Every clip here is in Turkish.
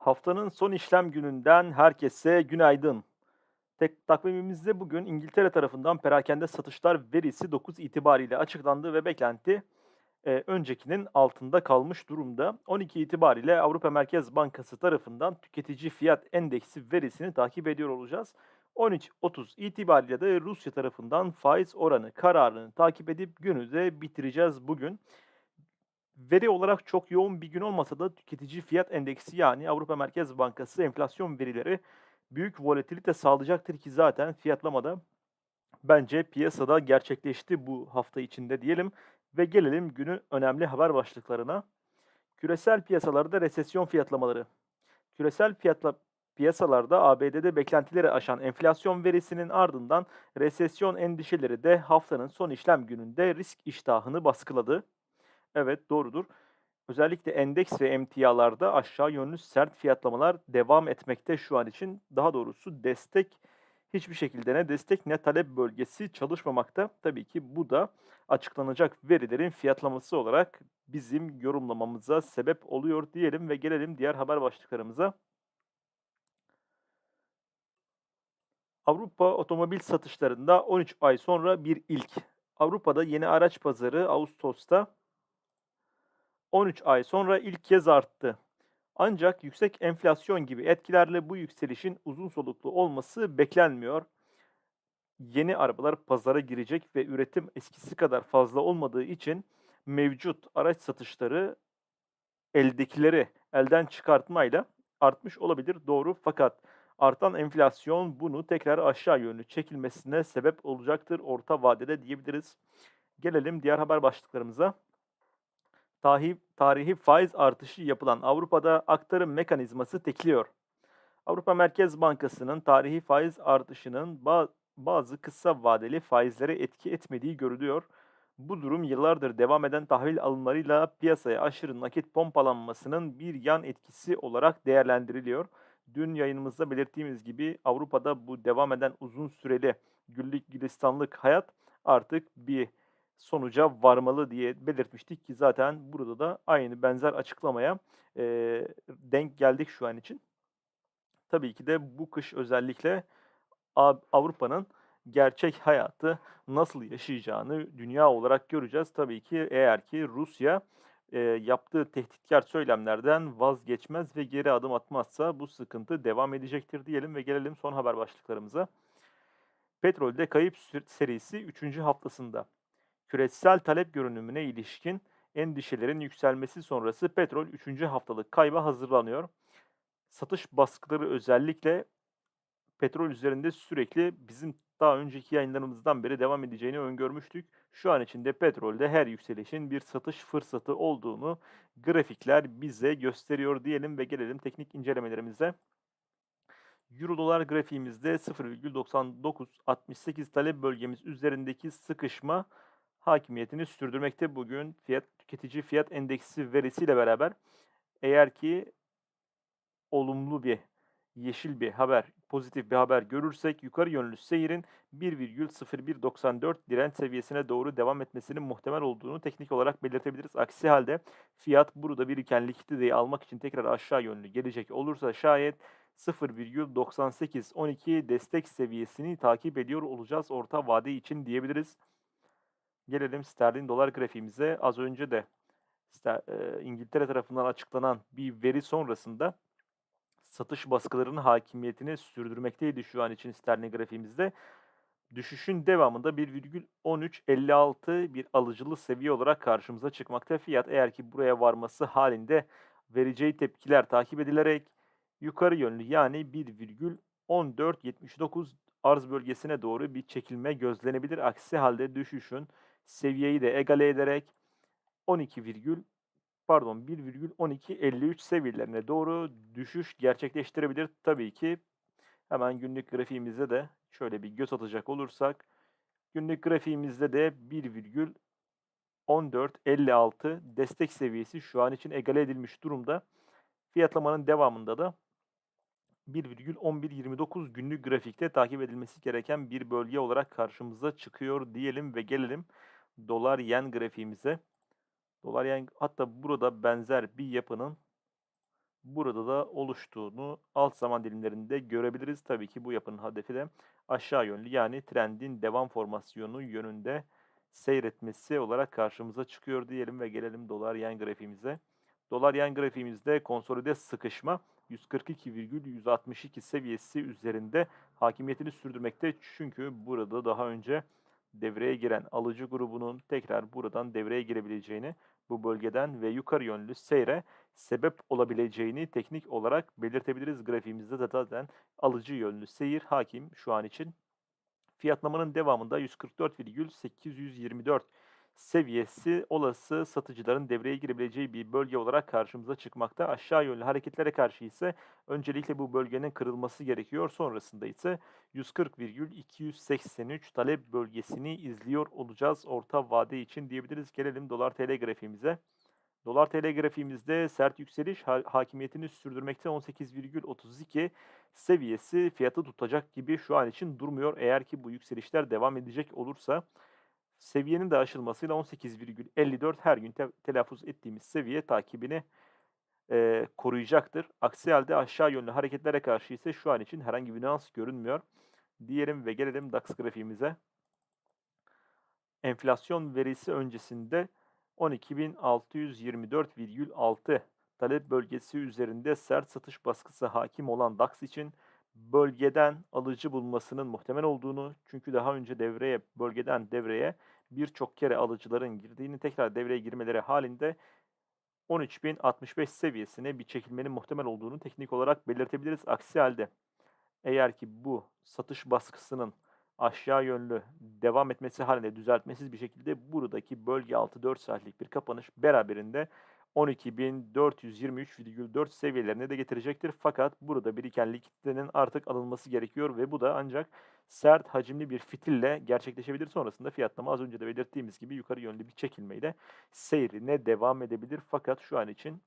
Haftanın son işlem gününden herkese günaydın. Tek takvimimizde bugün İngiltere tarafından perakende satışlar verisi 9 itibariyle açıklandı ve beklenti e, öncekinin altında kalmış durumda. 12 itibariyle Avrupa Merkez Bankası tarafından tüketici fiyat endeksi verisini takip ediyor olacağız. 13.30 itibariyle de Rusya tarafından faiz oranı kararını takip edip günü de bitireceğiz bugün. Veri olarak çok yoğun bir gün olmasa da tüketici fiyat endeksi yani Avrupa Merkez Bankası enflasyon verileri büyük volatilite sağlayacaktır ki zaten fiyatlamada bence piyasada gerçekleşti bu hafta içinde diyelim ve gelelim günün önemli haber başlıklarına. Küresel piyasalarda resesyon fiyatlamaları. Küresel fiyatla piyasalarda ABD'de beklentileri aşan enflasyon verisinin ardından resesyon endişeleri de haftanın son işlem gününde risk iştahını baskıladı. Evet, doğrudur. Özellikle endeks ve emtialarda aşağı yönlü sert fiyatlamalar devam etmekte şu an için. Daha doğrusu destek hiçbir şekilde ne destek ne talep bölgesi çalışmamakta. Tabii ki bu da açıklanacak verilerin fiyatlaması olarak bizim yorumlamamıza sebep oluyor diyelim ve gelelim diğer haber başlıklarımıza. Avrupa otomobil satışlarında 13 ay sonra bir ilk. Avrupa'da yeni araç pazarı Ağustos'ta 13 ay sonra ilk kez arttı. Ancak yüksek enflasyon gibi etkilerle bu yükselişin uzun soluklu olması beklenmiyor. Yeni arabalar pazara girecek ve üretim eskisi kadar fazla olmadığı için mevcut araç satışları eldekileri elden çıkartmayla artmış olabilir doğru fakat artan enflasyon bunu tekrar aşağı yönlü çekilmesine sebep olacaktır orta vadede diyebiliriz. Gelelim diğer haber başlıklarımıza tahi, tarihi faiz artışı yapılan Avrupa'da aktarım mekanizması tekliyor. Avrupa Merkez Bankası'nın tarihi faiz artışının bazı kısa vadeli faizlere etki etmediği görülüyor. Bu durum yıllardır devam eden tahvil alımlarıyla piyasaya aşırı nakit pompalanmasının bir yan etkisi olarak değerlendiriliyor. Dün yayınımızda belirttiğimiz gibi Avrupa'da bu devam eden uzun süreli güllük gülistanlık hayat artık bir sonuca varmalı diye belirtmiştik ki zaten burada da aynı benzer açıklamaya e, denk geldik şu an için. Tabii ki de bu kış özellikle Avrupa'nın gerçek hayatı nasıl yaşayacağını dünya olarak göreceğiz. Tabii ki eğer ki Rusya e, yaptığı tehditkar söylemlerden vazgeçmez ve geri adım atmazsa bu sıkıntı devam edecektir diyelim ve gelelim son haber başlıklarımıza. Petrolde kayıp serisi 3. haftasında küresel talep görünümüne ilişkin endişelerin yükselmesi sonrası petrol 3. haftalık kayba hazırlanıyor. Satış baskıları özellikle petrol üzerinde sürekli bizim daha önceki yayınlarımızdan beri devam edeceğini öngörmüştük. Şu an içinde petrolde her yükselişin bir satış fırsatı olduğunu grafikler bize gösteriyor diyelim ve gelelim teknik incelemelerimize. Euro dolar grafiğimizde 0,9968 talep bölgemiz üzerindeki sıkışma hakimiyetini sürdürmekte bugün fiyat tüketici fiyat endeksi verisiyle beraber eğer ki olumlu bir yeşil bir haber, pozitif bir haber görürsek yukarı yönlü seyirin 1,0194 direnç seviyesine doğru devam etmesinin muhtemel olduğunu teknik olarak belirtebiliriz. Aksi halde fiyat burada biriken likiditeyi almak için tekrar aşağı yönlü gelecek olursa şayet 0,9812 destek seviyesini takip ediyor olacağız orta vade için diyebiliriz. Gelelim sterlin dolar grafiğimize. Az önce de İngiltere tarafından açıklanan bir veri sonrasında satış baskılarının hakimiyetini sürdürmekteydi şu an için sterlin grafiğimizde. Düşüşün devamında 1,1356 bir alıcılı seviye olarak karşımıza çıkmakta. Fiyat eğer ki buraya varması halinde vereceği tepkiler takip edilerek yukarı yönlü yani 1,1479 arz bölgesine doğru bir çekilme gözlenebilir. Aksi halde düşüşün seviyeyi de egale ederek 12 virgül pardon 1,1253 seviyelerine doğru düşüş gerçekleştirebilir. Tabii ki hemen günlük grafiğimizde de şöyle bir göz atacak olursak günlük grafiğimizde de 1,1456 destek seviyesi şu an için egale edilmiş durumda. Fiyatlamanın devamında da 1,1129 günlük grafikte takip edilmesi gereken bir bölge olarak karşımıza çıkıyor diyelim ve gelelim dolar yen grafiğimize. Dolar yen hatta burada benzer bir yapının burada da oluştuğunu alt zaman dilimlerinde görebiliriz. Tabii ki bu yapının hedefi de aşağı yönlü yani trendin devam formasyonu yönünde seyretmesi olarak karşımıza çıkıyor diyelim ve gelelim dolar yen grafiğimize. Dolar yen grafiğimizde konsolide sıkışma 142,162 seviyesi üzerinde hakimiyetini sürdürmekte. Çünkü burada daha önce devreye giren alıcı grubunun tekrar buradan devreye girebileceğini, bu bölgeden ve yukarı yönlü seyre sebep olabileceğini teknik olarak belirtebiliriz. Grafiğimizde de zaten alıcı yönlü seyir hakim şu an için. Fiyatlamanın devamında 144,824 seviyesi olası satıcıların devreye girebileceği bir bölge olarak karşımıza çıkmakta. Aşağı yönlü hareketlere karşı ise öncelikle bu bölgenin kırılması gerekiyor. Sonrasında ise 140,283 talep bölgesini izliyor olacağız orta vade için diyebiliriz. Gelelim dolar TL grafiğimize. Dolar TL grafiğimizde sert yükseliş ha hakimiyetini sürdürmekte 18,32 seviyesi fiyatı tutacak gibi şu an için durmuyor. Eğer ki bu yükselişler devam edecek olursa seviyenin de aşılmasıyla 18,54 her gün te telaffuz ettiğimiz seviye takibini e, koruyacaktır. Aksi halde aşağı yönlü hareketlere karşı ise şu an için herhangi bir nüans görünmüyor. Diyelim ve gelelim DAX grafiğimize. Enflasyon verisi öncesinde 12.624,6 talep bölgesi üzerinde sert satış baskısı hakim olan DAX için bölgeden alıcı bulmasının muhtemel olduğunu çünkü daha önce devreye bölgeden devreye birçok kere alıcıların girdiğini tekrar devreye girmeleri halinde 13.065 seviyesine bir çekilmenin muhtemel olduğunu teknik olarak belirtebiliriz. Aksi halde eğer ki bu satış baskısının aşağı yönlü devam etmesi halinde düzeltmesiz bir şekilde buradaki bölge altı 4 saatlik bir kapanış beraberinde 12.423,4 seviyelerine de getirecektir. Fakat burada biriken likiditenin artık alınması gerekiyor ve bu da ancak sert hacimli bir fitille gerçekleşebilir. Sonrasında fiyatlama az önce de belirttiğimiz gibi yukarı yönlü bir çekilmeyle seyrine devam edebilir. Fakat şu an için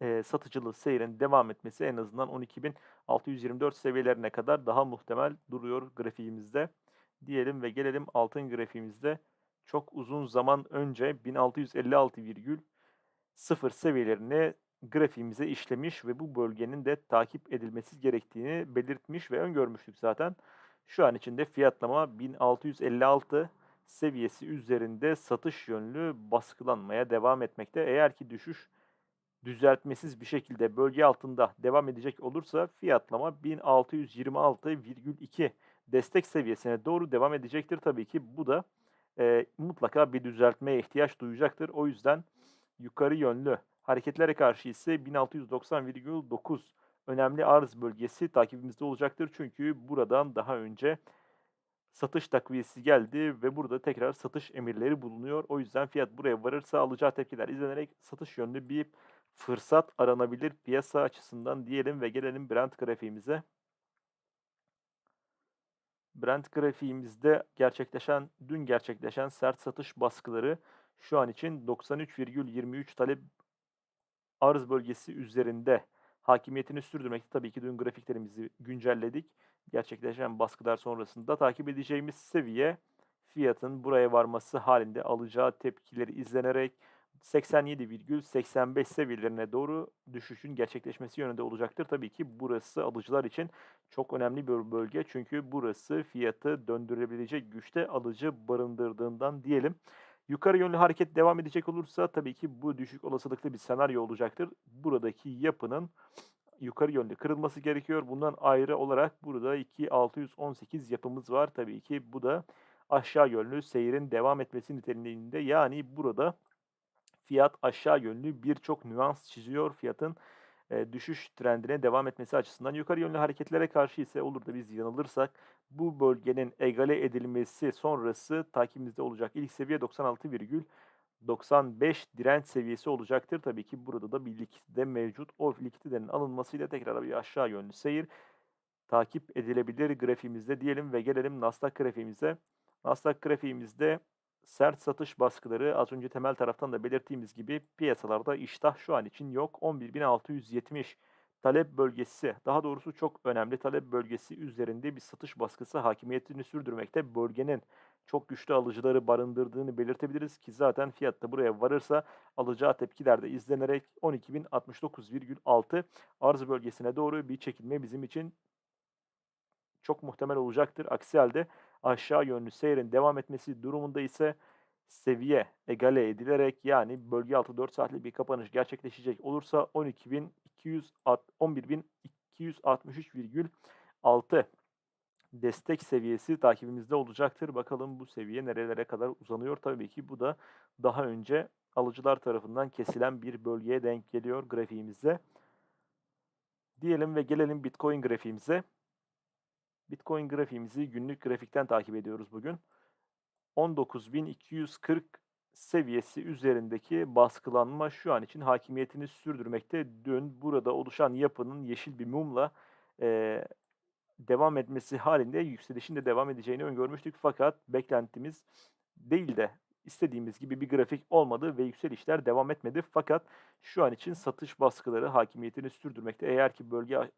e, satıcılı seyrin devam etmesi en azından 12.624 seviyelerine kadar daha muhtemel duruyor grafiğimizde. Diyelim ve gelelim altın grafiğimizde çok uzun zaman önce 1656,0 seviyelerini grafiğimize işlemiş ve bu bölgenin de takip edilmesi gerektiğini belirtmiş ve öngörmüştük zaten. Şu an içinde fiyatlama 1656 seviyesi üzerinde satış yönlü baskılanmaya devam etmekte. Eğer ki düşüş düzeltmesiz bir şekilde bölge altında devam edecek olursa fiyatlama 1626,2 destek seviyesine doğru devam edecektir. Tabii ki bu da e, mutlaka bir düzeltmeye ihtiyaç duyacaktır. O yüzden yukarı yönlü hareketlere karşı ise 1690,9 önemli arz bölgesi takibimizde olacaktır. Çünkü buradan daha önce satış takviyesi geldi ve burada tekrar satış emirleri bulunuyor. O yüzden fiyat buraya varırsa alacağı tepkiler izlenerek satış yönlü bir fırsat aranabilir piyasa açısından diyelim ve gelelim Brent grafiğimize. Brent grafiğimizde gerçekleşen, dün gerçekleşen sert satış baskıları şu an için 93,23 talep arz bölgesi üzerinde hakimiyetini sürdürmekte. Tabii ki dün grafiklerimizi güncelledik. Gerçekleşen baskılar sonrasında takip edeceğimiz seviye fiyatın buraya varması halinde alacağı tepkileri izlenerek 87,85 seviyelerine doğru düşüşün gerçekleşmesi yönünde olacaktır. Tabii ki burası alıcılar için çok önemli bir bölge. Çünkü burası fiyatı döndürebilecek güçte alıcı barındırdığından diyelim. Yukarı yönlü hareket devam edecek olursa tabii ki bu düşük olasılıklı bir senaryo olacaktır. Buradaki yapının yukarı yönlü kırılması gerekiyor. Bundan ayrı olarak burada 2618 yapımız var. Tabii ki bu da aşağı yönlü seyrin devam etmesi niteliğinde. Yani burada fiyat aşağı yönlü birçok nüans çiziyor fiyatın e, düşüş trendine devam etmesi açısından. Yukarı yönlü hareketlere karşı ise olur da biz yanılırsak bu bölgenin egale edilmesi sonrası takibimizde olacak ilk seviye 96,95 direnç seviyesi olacaktır. Tabii ki burada da bir likidite mevcut. O likiditenin alınmasıyla tekrar bir aşağı yönlü seyir takip edilebilir grafiğimizde diyelim ve gelelim Nasdaq grafiğimize. Nasdaq grafiğimizde sert satış baskıları az önce temel taraftan da belirttiğimiz gibi piyasalarda iştah şu an için yok. 11.670 talep bölgesi daha doğrusu çok önemli talep bölgesi üzerinde bir satış baskısı hakimiyetini sürdürmekte. Bölgenin çok güçlü alıcıları barındırdığını belirtebiliriz ki zaten fiyat da buraya varırsa alacağı tepkiler de izlenerek 12.069,6 arz bölgesine doğru bir çekilme bizim için çok muhtemel olacaktır. Aksi halde aşağı yönlü seyrin devam etmesi durumunda ise seviye egale edilerek yani bölge altı 4 saatlik bir kapanış gerçekleşecek olursa 12.200 11.263,6 destek seviyesi takibimizde olacaktır. Bakalım bu seviye nerelere kadar uzanıyor. Tabii ki bu da daha önce alıcılar tarafından kesilen bir bölgeye denk geliyor grafiğimizde. Diyelim ve gelelim Bitcoin grafiğimize. Bitcoin grafiğimizi günlük grafikten takip ediyoruz bugün. 19.240 seviyesi üzerindeki baskılanma şu an için hakimiyetini sürdürmekte. Dün burada oluşan yapının yeşil bir mumla e, devam etmesi halinde yükselişin de devam edeceğini öngörmüştük. Fakat beklentimiz değil de istediğimiz gibi bir grafik olmadı ve yükselişler devam etmedi. Fakat şu an için satış baskıları hakimiyetini sürdürmekte. Eğer ki bölge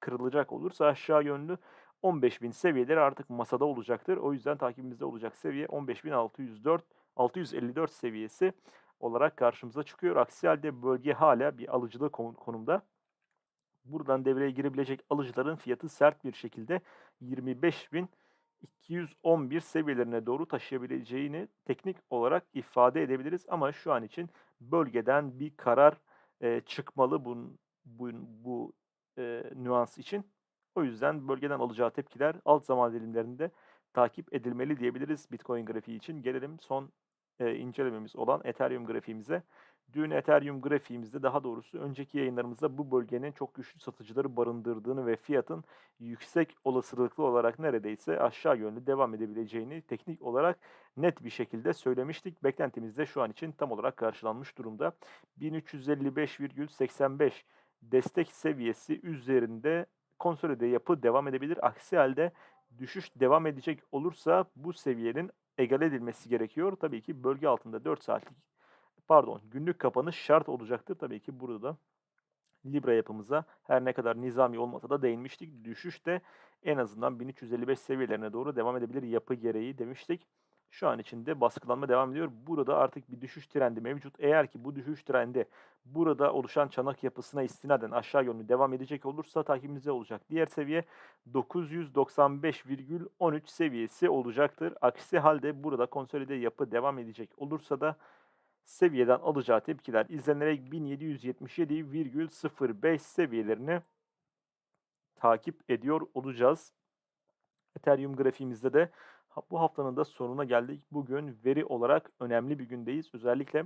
kırılacak olursa aşağı yönlü 15.000 seviyeleri artık masada olacaktır. O yüzden takibimizde olacak seviye 15.604 654 seviyesi olarak karşımıza çıkıyor. Aksi halde bölge hala bir alıcılı konumda. Buradan devreye girebilecek alıcıların fiyatı sert bir şekilde 25.211 seviyelerine doğru taşıyabileceğini teknik olarak ifade edebiliriz. Ama şu an için bölgeden bir karar e, çıkmalı bu, bu, bu e, nüans için. O yüzden bölgeden alacağı tepkiler alt zaman dilimlerinde takip edilmeli diyebiliriz Bitcoin grafiği için. Gelelim son e, incelememiz olan Ethereum grafiğimize. Dün Ethereum grafiğimizde daha doğrusu önceki yayınlarımızda bu bölgenin çok güçlü satıcıları barındırdığını ve fiyatın yüksek olasılıklı olarak neredeyse aşağı yönlü devam edebileceğini teknik olarak net bir şekilde söylemiştik. Beklentimiz de şu an için tam olarak karşılanmış durumda. 1355,85 destek seviyesi üzerinde konsolide yapı devam edebilir. Aksi halde düşüş devam edecek olursa bu seviyenin egale edilmesi gerekiyor. Tabii ki bölge altında 4 saatlik pardon günlük kapanış şart olacaktır. Tabii ki burada da Libra yapımıza her ne kadar nizami olmasa da değinmiştik. Düşüş de en azından 1355 seviyelerine doğru devam edebilir yapı gereği demiştik. Şu an içinde baskılanma devam ediyor. Burada artık bir düşüş trendi mevcut. Eğer ki bu düşüş trendi burada oluşan çanak yapısına istinaden aşağı yönlü devam edecek olursa takibimizde olacak. Diğer seviye 995,13 seviyesi olacaktır. Aksi halde burada konsolide yapı devam edecek olursa da seviyeden alacağı tepkiler izlenerek 1777,05 seviyelerini takip ediyor olacağız. Ethereum grafiğimizde de bu haftanın da sonuna geldik. Bugün veri olarak önemli bir gündeyiz. Özellikle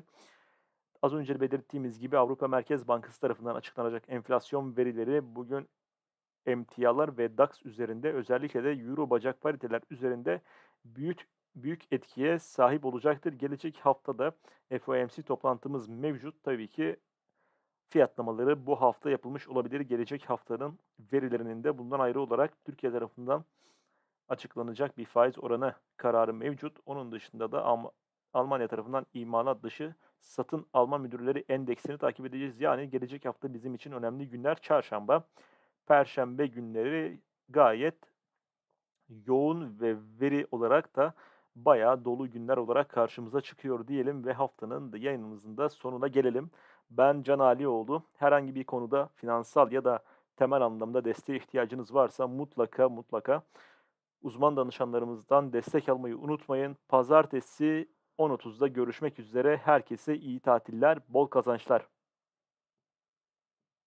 az önce belirttiğimiz gibi Avrupa Merkez Bankası tarafından açıklanacak enflasyon verileri bugün emtialar ve DAX üzerinde özellikle de Euro bacak pariteler üzerinde büyük büyük etkiye sahip olacaktır. Gelecek haftada FOMC toplantımız mevcut. Tabii ki fiyatlamaları bu hafta yapılmış olabilir. Gelecek haftanın verilerinin de bundan ayrı olarak Türkiye tarafından açıklanacak bir faiz oranı kararı mevcut. Onun dışında da Alm Almanya tarafından imalat dışı satın alma müdürleri endeksini takip edeceğiz. Yani gelecek hafta bizim için önemli günler. Çarşamba, Perşembe günleri gayet yoğun ve veri olarak da bayağı dolu günler olarak karşımıza çıkıyor diyelim ve haftanın da yayınımızın da sonuna gelelim. Ben Can Alioğlu. Herhangi bir konuda finansal ya da temel anlamda desteğe ihtiyacınız varsa mutlaka mutlaka uzman danışanlarımızdan destek almayı unutmayın. Pazartesi 10.30'da görüşmek üzere. Herkese iyi tatiller, bol kazançlar.